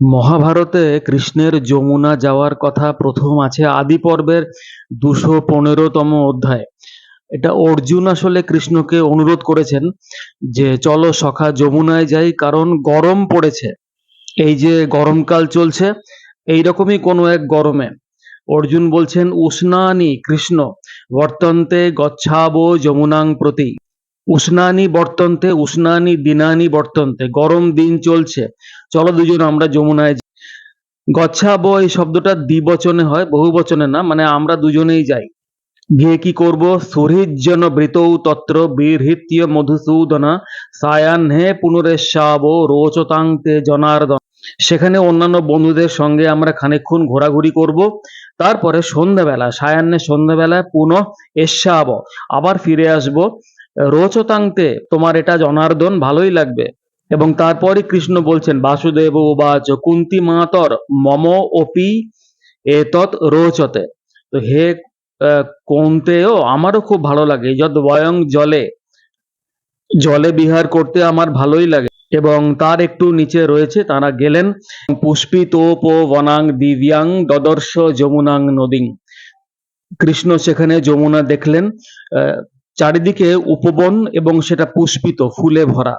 মহাভারতে কৃষ্ণের যমুনা যাওয়ার কথা প্রথম আছে আদি পর্বের দুশো পনেরোতম অধ্যায়। এটা অর্জুন আসলে কৃষ্ণকে অনুরোধ করেছেন যে, চলো সখা যমুনায় যাই, কারণ গরম পড়েছে। এই যে গরমকাল চলছে এই রকমই কোনো এক গরমে। অর্জুন বলছেন, উষ্ণানি কৃষ্ণ, বর্তন্তে গচ্ছাবো যমুনাং প্রতি। উষ্ণানি বর্তন্তে, উষ্ণানি দিনানি বর্তন্তে, গরম দিন চলছে। চলো দুজন আমরা যমুনায়। গচ্ছাবো এই শব্দটা দ্বিবচনে হয় বহু বচনে না মানে আমরা দুজনেই যাই। গিয়ে কি করব? সুহৃজ্জন বৃতৌ তত্র বীরহিত্য মধুসূদনা, সায়াহ্নে পুনরেশাব রোচতাংতে জনার্দন। সেখানে অন্যান্য বন্ধুদের সঙ্গে আমরা খানিকক্ষণ ঘোরাঘুরি করব। তারপরে সন্ধ্যাবেলা সায়াহ্নে সন্ধ্যাবেলায় পুনঃ এসাব আবার ফিরে আসব। রোচতাংতে তোমার এটা জনার্দন ভালোই লাগবে। এবং তারপরই কৃষ্ণ বলছেন বাসুদেব ও উবাচ কুন্তি মাতর মম অপি এতৎ রোচতে। তো হে আহ, কৌন্তেয় আমারও খুব ভালো লাগে। যদ বয়ং জলে জলে বিহার করতে আমার ভালোই লাগে। এবং তার একটু নিচে রয়েছে তারা গেলেন পুষ্পিতোপ বনাং দিব্যাং দদর্শ যমুনাং নদীং। কৃষ্ণ সেখানে যমুনা দেখলেন চারিদিকে উপবন এবং সেটা পুষ্পিত ফুলে ভরা।